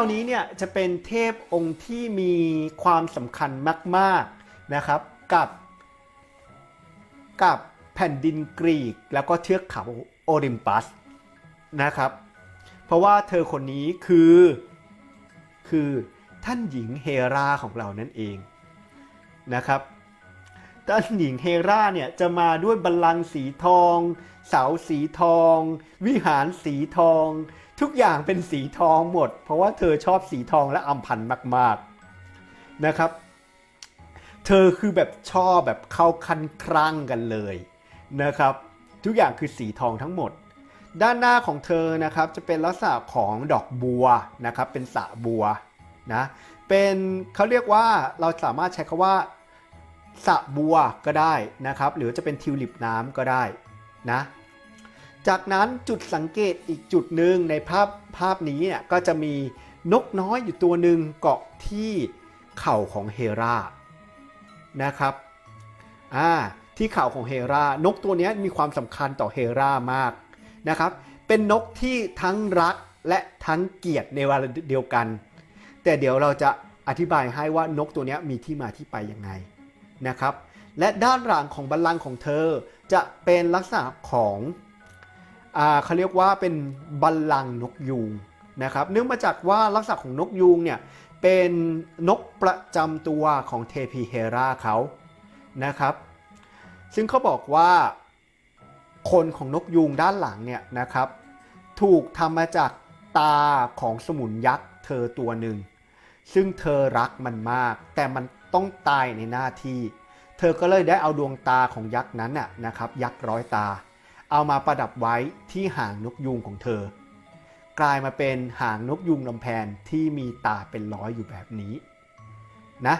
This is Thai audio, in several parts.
านี้เนี่ยจะเป็นเทพองค์ที่มีความสำคัญมากๆนะครับกับ กับแผ่นดินกรีกแล้วก็เทือกเขาโอลิมปัสนะครับ เพราะว่าเธอคนนี้คือ คือท่านหญิงเฮราของเรานั่นเองนะครับ ท่านหญิงเฮราเนี่ยจะมาด้วยบัลลังก์สีทอง เสาสีทอง วิหารสีทอง ทุกอย่างเป็นสีทองหมด เพราะว่าเธอชอบสีทองและอำพันธ์มาก ๆนะครับ เธอคือแบบชอบแบบเข้าคันครั่งกันเลยนะครับ ทุกอย่างคือสีทองทั้งหมด ด้านหน้าของเธอนะครับจะเป็นลักษณะของดอกบัวนะครับเป็นสระบัวนะเป็นเขาเรียกว่าเราสามารถใช้คาว่า สะบัวก็ได้นะครับ หรือจะเป็นทิวลิปน้ำก็ได้นะจากนั้นจุดสังเกตอีกจุดหนึ่งในภาพภาพนี้เนี่ยก็จะมีนกน้อยอยู่ตัวหนึ่งเกาะที่เข่าของเฮรานะครับอ่าที่เข่าของเฮรานกตัวนี้มีความสำคัญต่อเฮรามากนะครับ เป็นนกที่ทั้งรักและทั้งเกลียดในเวลาเดียวกัน แต่เดี๋ยวเราจะอธิบายให้ว่านกตัวนี้มีที่มาที่ไปยังไง นะครับ และด้านหลังของบัลลังก์ของเธอจะเป็นลักษณะของอ่าเขาเรียกว่าเป็นบัลลังก์นกยูงนะครับ เนื่องมาจากว่าลักษณะของนกยูงเนี่ยเป็นนกประจำตัวของเทพีเฮราเขานะครับ ซึ่งเขาบอกว่าคนของนกยูงด้านหลังเนี่ยนะครับ ถูกทำมาจากตาของสมุนยักษ์เธอตัวหนึ่ง ซึ่งเธอรักมันมาก แต่มัน ต้องตายในหน้าที่ เธอก็เลยได้เอาดวงตาของยักษ์นั้นน่ะนะครับ ยักษ์ร้อยตา เอามาประดับไว้ที่หางนกยูงของเธอ กลายมาเป็นหางนกยุงลำแพนที่มีตาเป็นร้อยอยู่แบบนี้นะ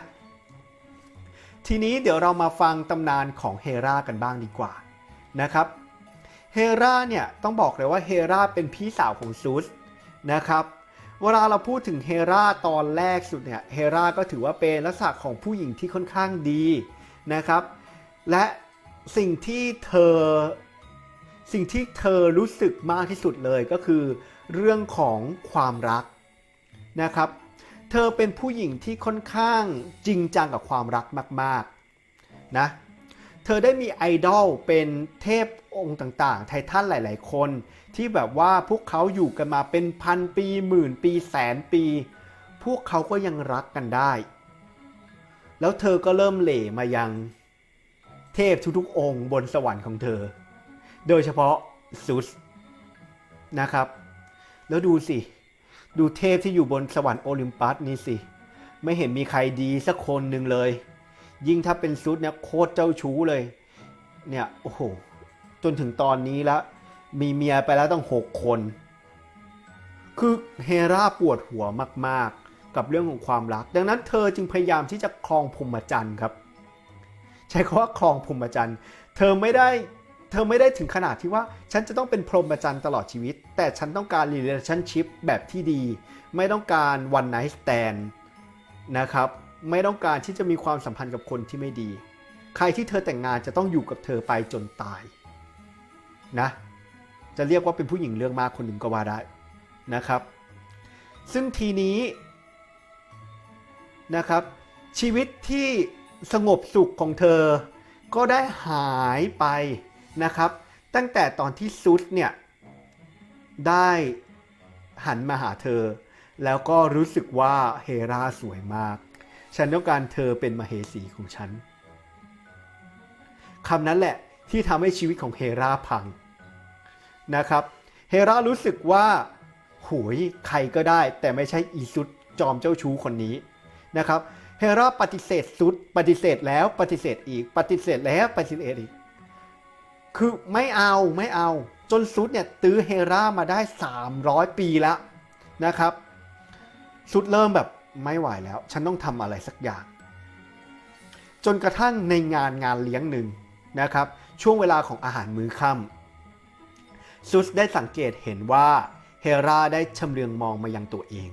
ทีนี้เดี๋ยวเรามาฟังตำนานของเฮรากันบ้างดีกว่านะครับเฮราเนี่ยต้องบอกเลยว่าเฮราเป็นพี่สาวของซูสนะครับ เวลาเราพูดถึงเฮราตอนแรกสุดเนี่ยเฮราก็ถือว่าเป็นลักษณะของผู้หญิงที่ค่อนข้างดีนะครับ และสิ่งที่เธอสิ่งที่เธอรู้สึกมากที่สุดเลยก็คือ เรื่องของความรักนะครับ เธอเป็นผู้หญิงที่ค่อนข้างจริงจังกับความรักมาก ๆนะ เธอได้มีไอดอลเป็นเทพองค์ต่างๆ ไททันหลาย ๆ คน ที่แบบว่าพวกเขาอยู่กันมาเป็นพันปีหมื่นปีแสนปี พวกเขาก็ยังรักกันได้ แล้วเธอก็เริ่มเหล่มายังเทพทุกๆองค์บนสวรรค์ของเธอ โดยเฉพาะซุสนะครับ แล้วดูสิ ดูเทพที่อยู่บนสวรรค์โอลิมปัสนี่สิ ไม่เห็นมีใครดีสักคนหนึ่งเลย ยิ่งถ้าเป็นซุสเนี่ยโคตรเจ้าชู้เลย เนี่ยโอ้โหจนถึงตอนนี้แล้ว มีเมียไปแล้วต้องหกคน คือเฮราปวดหัวมากๆ กับเรื่องของความรัก ดังนั้นเธอจึงพยายามที่จะครองพรมจรรย์ครับ ใช้คำว่าครองพรมจรรย์เธอไม่ได้เธอไม่ได้ถึงขนาดที่ว่า ฉันจะต้องเป็นพรหมจรรย์ตลอดชีวิต แต่ฉันต้องการ relationship แบบที่ดี ไม่ต้องการ one night stand นะครับ ไม่ต้องการที่จะมีความสัมพันธ์กับคนที่ไม่ดี ใครที่เธอแต่งงานจะต้องอยู่กับเธอไปจนตาย นะ จะเรียกว่าเป็นผู้หญิงเรื่องมากคนหนึ่งก็ว่าได้นะครับ ซึ่งทีนี้นะครับ ชีวิตที่สงบสุขของเธอ ก็ได้หายไปนะครับ ตั้งแต่ตอนที่ซุดเนี่ยได้หันมาหาเธอ แล้วก็รู้สึกว่าเฮราสวยมาก ฉันต้องการเธอเป็นมเหสีของฉันคำนั้นแหละที่ทำให้ชีวิตของเฮราพังนะครับ เฮรารู้สึกว่าโหยใครก็ได้ แต่ไม่ใช่อีซุดจอมเจ้าชู้คนนี้นะครับเฮราปฏิเสธซุด ปฏิเสธแล้วปฏิเสธอีก ปฏิเสธแล้วปฏิเสธอีก คือไม่เอาไม่เอา จนซุดเนี่ยตื้อเฮรามาได้ 300 ปีแล้วนะครับซุดเริ่มแบบ ไม่ไหวแล้ว ฉันต้องทำอะไรสักอย่าง จนกระทั่งในงานงานเลี้ยงหนึ่งนะครับ ช่วงเวลาของอาหารมื้อค่ำซุสได้สังเกตเห็นว่าเฮราได้ชำเลืองมองมายังตัวเอง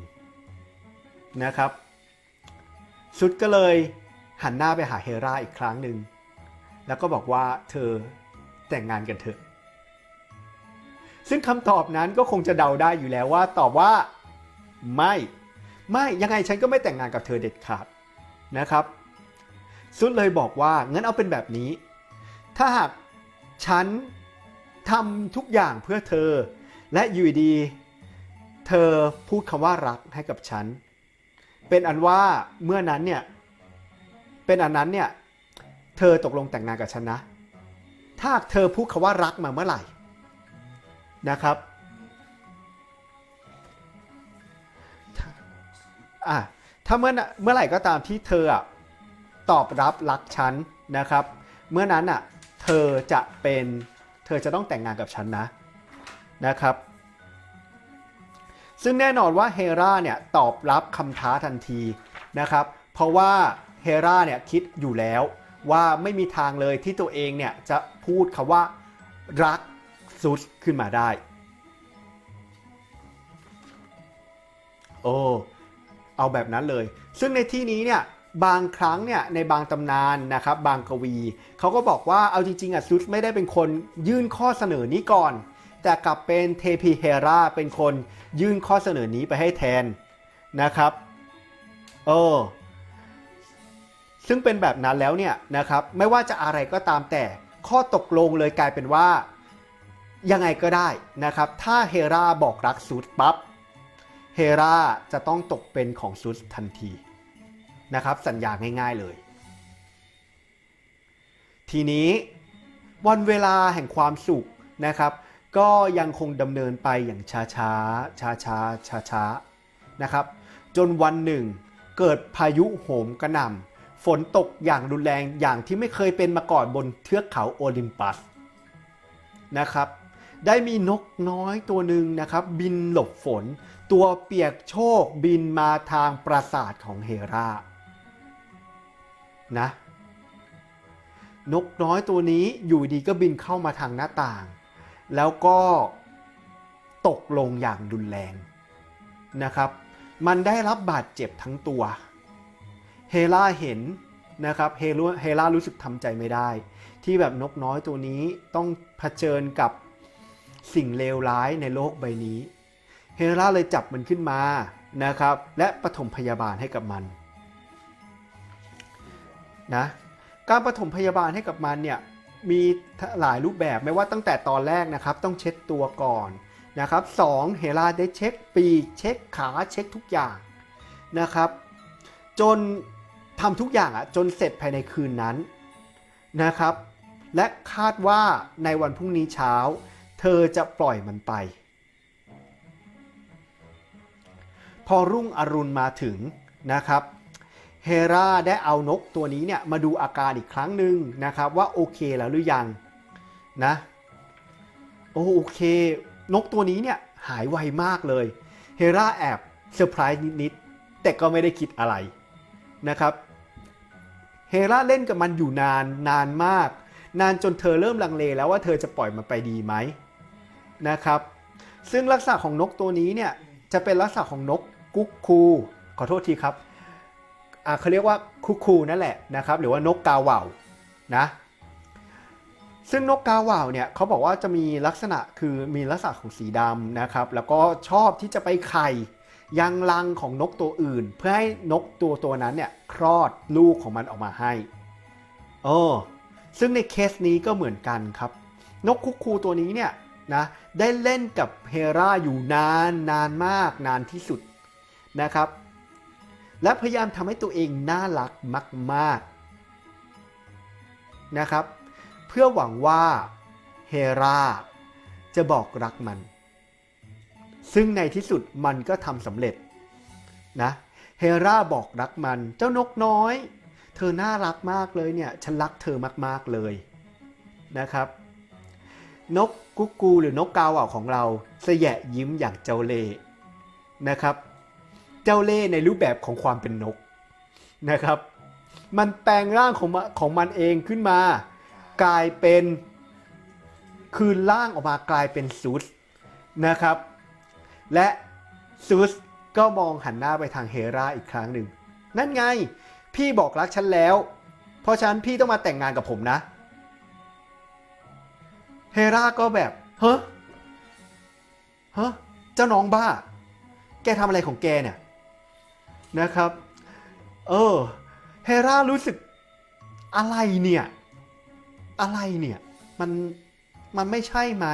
นะครับซุดก็เลยหันหน้าไปหาเฮราอีกครั้งหนึ่งแล้วก็บอกว่าเธอแต่งงานกันเถอะ ซึ่งคำตอบนั้นก็คงจะเดาได้อยู่แล้วว่าตอบว่าไม่ ไม่ยังไงฉันก็ไม่แต่งงานกับเธอเด็ดขาดนะครับ ซุดเลยบอกว่างั้นเอาเป็นแบบนี้ ถ้าหากฉันทำทุกอย่างเพื่อเธอ และอยู่ดีเธอพูดคำว่ารักให้กับฉัน เป็นอันว่าเมื่อนั้นเนี่ย เป็นอันนั้นเนี่ยเธอตกลงแต่งงานกับฉันนะ ถ้าเธอพูดคำว่ารักมาเมื่อไหร่นะครับ อะถ้าเมื่อเมื่อไหร่ก็ตามที่เธออะตอบรับรักฉันนะครับ เมื่อนั้นอะเธอจะเป็นเธอจะต้องแต่งงานกับฉันนะนะครับ ซึ่งแน่นอนว่าเฮราเนี่ยตอบรับคำท้าทันทีนะครับ เพราะว่าเฮราเนี่ยคิดอยู่แล้วว่าไม่มีทางเลยที่ตัวเองเนี่ยจะพูดคำว่ารักซุสขึ้นมาได้ โอ้ เอาแบบนั้นเลย ซึ่งในที่นี้เนี่ยบางครั้งเนี่ยในบางตำนานนะครับบางกวีเขาก็บอกว่าเอาจริงๆอะซุสไม่ได้เป็นคนยื่นข้อเสนอนี้ก่อน แต่กลับเป็นเทพีเฮราเป็นคนยื่นข้อเสนอนี้ไปให้แทนนะครับเออซึ่งเป็นแบบนั้นแล้วเนี่ยนะครับไม่ว่าจะอะไรก็ตามแต่ข้อตกลงเลยกลายเป็นว่ายังไงก็ได้นะครับ ถ้าเฮราบอกรักซุสปั๊บ เฮราจะต้องตกเป็นของซุสทันทีนะครับ สัญญาง่ายๆเลย ทีนี้วันเวลาแห่งความสุขนะครับ ก็ยังคงดำเนินไปอย่างช้าช้าช้าช้าช้าช้าๆนะครับ จนวันหนึ่ง เกิดพายุโหมกระหน่ำฝนตกอย่างรุนแรงอย่างที่ไม่เคยเป็นมาก่อนบนเทือกเขาโอลิมปัสนะครับ ได้มีนกน้อยตัวหนึ่งนะครับ บินหลบฝน ตัวเปียกโชกบินมาทางปราสาทของเฮรานะ นกน้อยตัวนี้อยู่ดีก็บินเข้ามาทางหน้าต่าง แล้วก็ตกลงอย่างรุนแรงนะครับ มันได้รับบาดเจ็บทั้งตัว เฮราเห็นนะครับเฮราเฮรารู้สึกทำใจไม่ได้ ที่แบบนกน้อยตัวนี้ต้องเผชิญกับ สิ่งเลวร้ายในโลกใบนี้ เฮราเลยจับมันขึ้นมานะครับ และปฐมพยาบาลให้กับมันนะการปฐมพยาบาลให้กับมันเนี่ยมีหลายรูปแบบไม่ว่าตั้งแต่ตอนแรกนะครับ ต้องเช็ดตัวก่อนนะครับสองเฮราได้เช็คปีกเช็คขาเช็คทุกอย่างนะครับ จนทำทุกอย่างอะจนเสร็จภายในคืนนั้นนะครับ และคาดว่าในวันพรุ่งนี้เช้า เธอจะปล่อยมันไป พอรุ่งอรุณมาถึงนะครับเฮราได้เอานกตัวนี้เนี่ยมาดูอาการอีกครั้งหนึ่งนะครับว่าโอเคแล้วหรือยังนะโอโอเค นกตัวนี้เนี่ยหายไวมากเลยเฮราแอบเซอร์ไพรส์นิดๆแต่ก็ไม่ได้คิดอะไรนะครับเฮราเล่นกับมันอยู่นานนานมาก นานจนเธอเริ่มลังเลแล้วว่าเธอจะปล่อยมันไปดีไหม นะครับ ซึ่งลักษณะของนกตัวนี้เนี่ยจะเป็นลักษณะของนกกุ๊กคู ขอโทษทีครับอ่าเขาเรียกว่าคุกคูนั่นแหละนะครับหรือว่านกกาเหว่านะซึ่งนกกาเหว่าเนี่ยเขาบอกว่าจะมีลักษณะคือมีลักษณะของสีดำนะครับแล้วก็ชอบที่จะไปไข่ยังรังของนกตัวอื่น เพื่อให้นกตัวตัวนั้นเนี่ยคลอดลูกของมันออกมาให้เออซึ่งในเคสนี้ก็เหมือนกันครับ นกคุกคูตัวนี้เนี่ย นะได้เล่นกับเฮราอยู่นานนานมากนานที่สุดนะครับ และพยายามทำให้ตัวเองน่ารักมากๆนะครับ เพื่อหวังว่าเฮราจะบอกรักมัน ซึ่งในที่สุดมันก็ทำสำเร็จนะเฮราบอกรักมันเจ้านกน้อย เธอน่ารักมากเลยเนี่ยฉันรักเธอมากๆเลยนะครับ นกกุ๊กกูหรือนกกาว่าของเราเสยะยิ้มอย่างเจ้าเล่นะครับ เจ้าเล่ในรูปแบบของความเป็นนกนะครับ มันแปลงร่างของมันของมันเองขึ้นมา กลายเป็นคืนร่างออกมากลายเป็นซูสนะครับ และซูสก็มองหันหน้าไปทางเฮราอีกครั้งหนึ่ง นั่นไง พี่บอกรักฉันแล้ว เพราะฉันพี่ต้องมาแต่งงานกับผมนะ เฮราก็แบบเฮ้เฮ้เจ้าน้องบ้า แกทำอะไรของแกเนี่ยนะครับ เออ เฮรารู้สึกอะไรเนี่ย อะไรเนี่ย มันมันไม่ใช่ไหม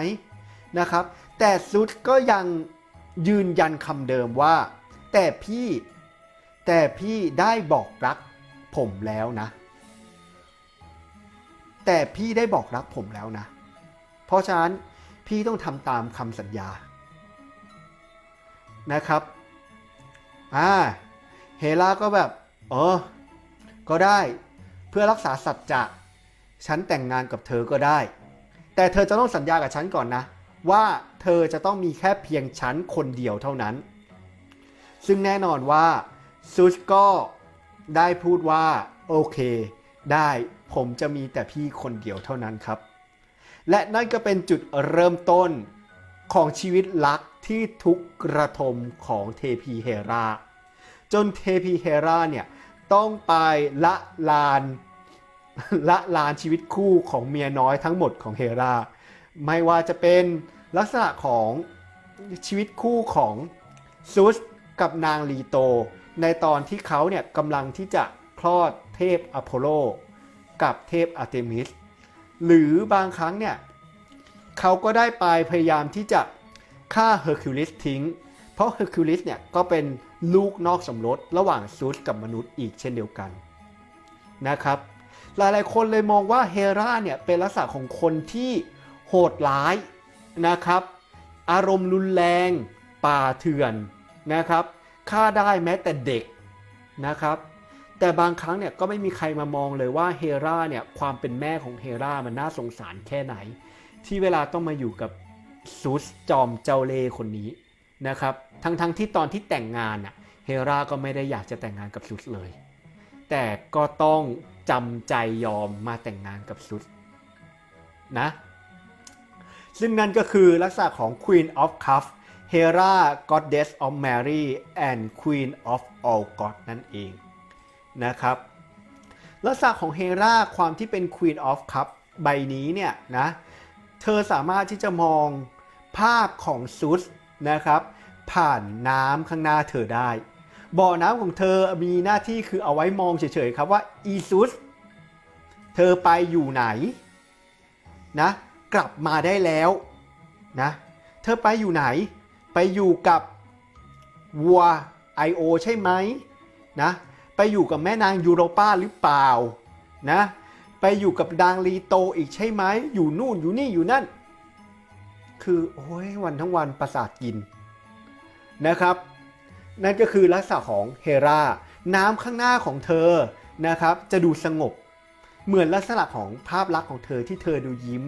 นะครับ แต่ซุดก็ยังยืนยันคำเดิมว่า แต่พี่แต่พี่ได้บอกรักผมแล้วนะ แต่พี่ได้บอกรักผมแล้วนะ ราะฉะนั้นพี่ต้องทำตามคำสัญญานะครับอ่าเฮราก็แบบเออก็ได้เพื่อรักษาสัจจะฉันแต่งงานกับเธอก็ได้ แต่เธอจะต้องสัญญากับฉันก่อนนะ ว่าเธอจะต้องมีแค่เพียงฉันคนเดียวเท่านั้น ซึ่งแน่นอนว่าซุสก็ได้พูดว่า โอเค ได้ผมจะมีแต่พี่คนเดียวเท่านั้นครับ และนั่นก็เป็นจุดเริ่มต้นของชีวิตรักที่ทุกข์ระทมของเทพีเฮรา จนเทพีเฮราเนี่ยต้องไปละลานละลานชีวิตคู่ของเมียน้อยทั้งหมดของเฮรา ไม่ว่าจะเป็นลักษณะของชีวิตคู่ของซุสกับนางลีโต ในตอนที่เขาเนี่ยกำลังที่จะคลอดเทพอโพโล กับเทพอาร์เตมิส หรือบางครั้งเนี่ยเขาก็ได้ไปพยายามที่จะฆ่าเฮอร์คิวลิสทิ้ง เพราะเฮอร์คิวลิสเนี่ยก็เป็นลูกนอกสมรสระหว่างซูสกับมนุษย์อีกเช่นเดียวกันนะครับ หลายๆคนเลยมองว่าเฮราเนี่ยเป็นลักษณะของคนที่โหดร้ายนะครับ อารมณ์รุนแรง ป่าเถื่อนนะครับฆ่าได้แม้แต่เด็กนะครับ แต่บางครั้งเนี่ยก็ไม่มีใครมามองเลยว่าเฮราเนี่ยความเป็นแม่ของเฮรามันน่าสงสารแค่ไหน ที่เวลาต้องมาอยู่กับซูสจอมเจ้าเล่คนนี้นะครับทั้งๆทที่ตอนที่แต่งงานน่ะเฮราก็ไม่ได้อยากจะแต่งงานกับซูสเลย แต่ก็ต้องจำใจยอมมาแต่งงานกับซุดนะซึ่งนั่นก็คือลักษณะของ Queen of Cups Hera Goddess of Mary and Queen of All God นั่นเอง นะครับลักษณะของเฮราความที่เป็น Queen of Cup ใบนี้เนี่ยนะเธอสามารถที่จะมองภาพของซุสนะครับ ผ่านน้ำข้างหน้าเธอได้ บ่อน้ำของเธอมีหน้าที่คือเอาไว้มองเฉยๆครับว่าอีซุสเธอไปอยู่ไหนนะกลับมาได้แล้วนะเธอไปอยู่ไหน ไปอยู่กับวัวไอโอใช่ไหมนะ ไปอยู่กับแม่นางยูโรปาหรือเปล่านะไปอยู่กับดางลีโตอีกใช่ไหมอยู่นู่นอยู่นี่อยู่นั่น คือโอ้ยวันทั้งวันประสาทกินนะครับ นั่นก็คือลักษณะของเฮราน้ำข้างหน้าของเธอนะครับ จะดูสงบ เหมือนลักษณะของภาพลักษณ์ของเธอที่เธอดูยิ้ม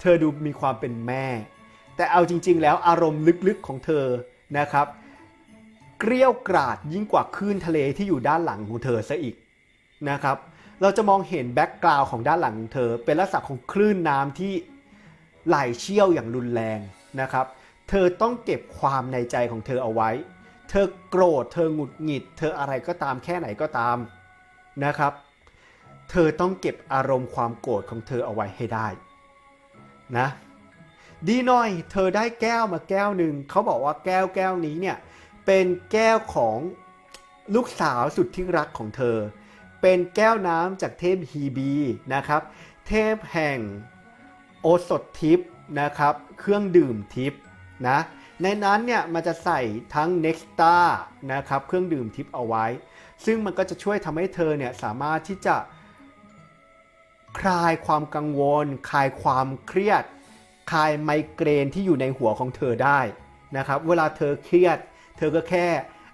เธอดูมีความเป็นแม่ แต่เอาจริง ๆ แล้วอารมณ์ลึกๆของเธอนะครับ เกรี้ยวกราดยิ่งกว่าคลื่นทะเลที่อยู่ด้านหลังของเธอซะอีกนะครับ เราจะมองเห็นแบ็กกราวด์ของด้านหลังของเธอ เป็นลักษณะของคลื่นน้ำที่ไหลเชี่ยวอย่างรุนแรงนะครับ เธอต้องเก็บความในใจของเธอเอาไว้ เธอโกรธ เธอหงุดหงิด เธออะไรก็ตามแค่ไหนก็ตามนะครับ เธอต้องเก็บอารมณ์ความโกรธของเธอเอาไว้ให้ได้นะดีหน่อย เธอได้แก้วมาแก้วหนึ่งเขาบอกว่าแก้วแก้วนี้เนี่ย เป็นแก้วของลูกสาวสุดที่รักของเธอ เป็นแก้วน้ำจากเทพฮีบีนะครับ เทพแห่งโอสถทิพย์นะครับ เครื่องดื่มทิพย์นะ ในนั้นเนี่ยมันจะใส่ทั้ง Nexta นะครับ เครื่องดื่มทิพย์เอาไว้ ซึ่งมันก็จะช่วยทำให้เธอเนี่ยสามารถที่จะคลายความกังวล คลายความเครียด คลายไมเกรนที่อยู่ในหัวของเธอได้นะครับ เวลาเธอเครียด เธอก็แค่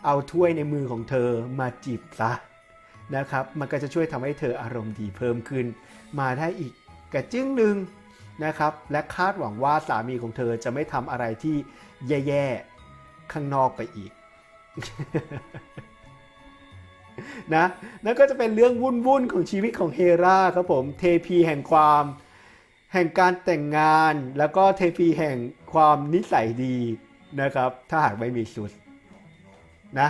เอาถ้วยในมือของเธอมาจิบซะนะครับ มันก็จะช่วยทำให้เธออารมณ์ดีเพิ่มขึ้น มาได้อีกกระจึ้งหนึ่งนะครับ และคาดหวังว่าสามีของเธอจะไม่ทำอะไรที่แย่ๆข้างนอกไปอีกนะนั่นก็จะเป็นเรื่องวุ่นๆของชีวิตของเฮราครับผม เทพีแห่งความ แห่งการแต่งงาน แล้วก็เทพีแห่งความนิสัยดีนะครับ ถ้าหากไม่มีสุด นะ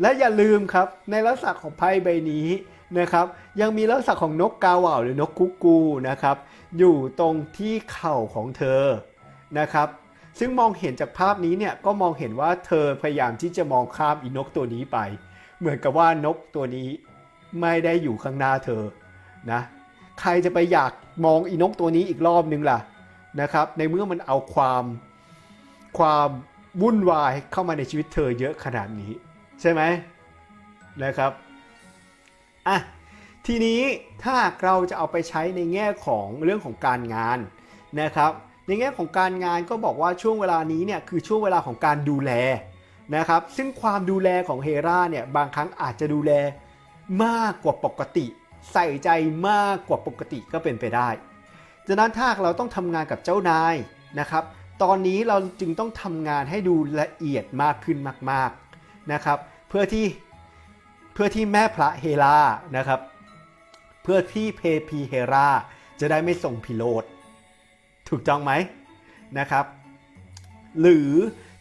และอย่าลืมครับในลักษณะของไพ่ใบนี้นะครับ ยังมีลักษณะของนกกาว่าวหรือนกกุ๊กกูนะครับ อยู่ตรงที่เข่าของเธอนะครับ ซึ่งมองเห็นจากภาพนี้เนี่ยก็มองเห็นว่าเธอพยายามที่จะมองข้ามอีนกตัวนี้ไป เหมือนกับว่านกตัวนี้ไม่ได้อยู่ข้างหน้าเธอนะใครจะไปอยากมองอีนกตัวนี้อีกรอบนึงล่ะนะครับ ในเมื่อมันเอาความความ วุ่นวายเข้ามาในชีวิตเธอเยอะขนาดนี้ ใช่ไหมนะครับอะทีนี้ถ้าเราจะเอาไปใช้ในแง่ของเรื่องของการงานนะครับในแง่ของการงานก็บอกว่าช่วงเวลานี้เนี่ยคือช่วงเวลาของการดูแลนะครับซึ่งความดูแลของเฮราเนี่ยบางครั้งอาจจะดูแลมากกว่าปกติ ใส่ใจมากกว่าปกติก็เป็นไปได้ดังนั้นถ้าเราต้องทำงานกับเจ้านายนะครับ ตอนนี้เราจึงต้องทำงานให้ดูละเอียดมากขึ้นมาก ๆนะครับ เพื่อที่เพื่อที่แม่พระเฮรานะครับ เพื่อที่เพพีเฮราจะได้ไม่ส่งพิโรธถูกต้องไหมนะครับ หรือ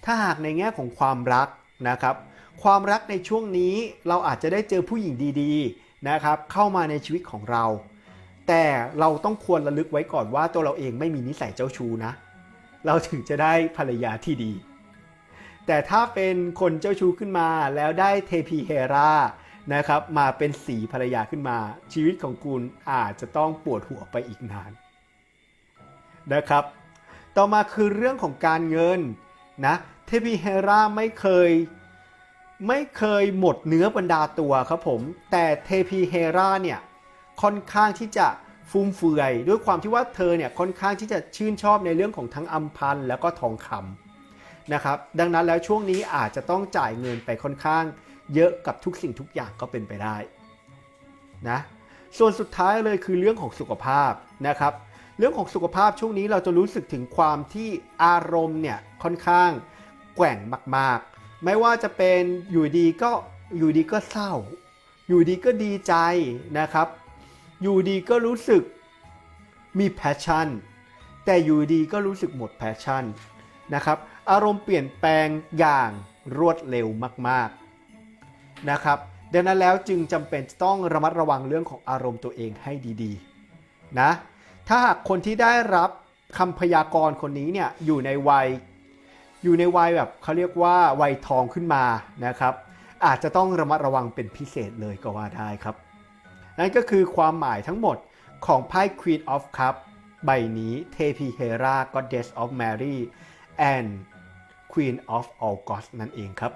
ถ้าหากในแง่ของความรักนะครับ ความรักในช่วงนี้เราอาจจะได้เจอผู้หญิงดีๆนะครับ เข้ามาในชีวิตของเรา แต่เราต้องควรระลึกไว้ก่อนว่าตัวเราเองไม่มีนิสัยเจ้าชู้นะ เราถึงจะได้ภรรยาที่ดี แต่ถ้าเป็นคนเจ้าชู้ขึ้นมาแล้วได้เทพีเฮรานะครับมาเป็นสีภรรยาขึ้นมา ชีวิตของคุณอาจจะต้องปวดหัวไปอีกนานนะครับ ต่อมาคือเรื่องของการเงินนะเทพีเฮราไม่เคยไม่เคยหมดเนื้อบรรดาตัวครับผม แต่เทพีเฮราเนี่ยค่อนข้างที่จะ ฟุ่มเฟือย ด้วยความที่ว่าเธอเนี่ยค่อนข้างที่จะชื่นชอบในเรื่องของทั้งอัมพันธ์แล้วก็ทองคำนะครับดังนั้นแล้วช่วงนี้อาจจะต้องจ่ายเงินไปค่อนข้าง เยอะกับทุกสิ่งทุกอย่างก็เป็นไปได้นะส่วนสุดท้ายเลยคือเรื่องของสุขภาพนะครับ เรื่องของสุขภาพช่วงนี้เราจะรู้สึกถึงความที่อารมณ์เนี่ยค่อนข้างแกว่งมาก ๆ ไม่ว่าจะเป็นอยู่ดีก็อยู่ดีก็เศร้า อยู่ดีก็ดีใจนะครับ อยู่ดีก็รู้สึกมีแพชชั่น แต่อยู่ดีก็รู้สึกหมดแพชชั่นนะครับ อารมณ์เปลี่ยนแปลงอย่างรวดเร็วมากๆนะครับ ดังนั้นแล้วจึงจำเป็นจะต้องระมัดระวังเรื่องของอารมณ์ตัวเองให้ดีๆนะถ้าหากคนที่ได้รับคำพยากรณ์คนนี้เนี่ยอยู่ในวัยอยู่ในวัยแบบเขาเรียกว่าวัยทองขึ้นมานะครับ อาจจะต้องระมัดระวังเป็นพิเศษเลยก็ว่าได้ครับ นั่นก็คือความหมายทั้งหมดของไพ่ Queen of Cup ใบนี้เทพีเฮรา Goddess of Mary and Queen of All Gods นั่นเองครับ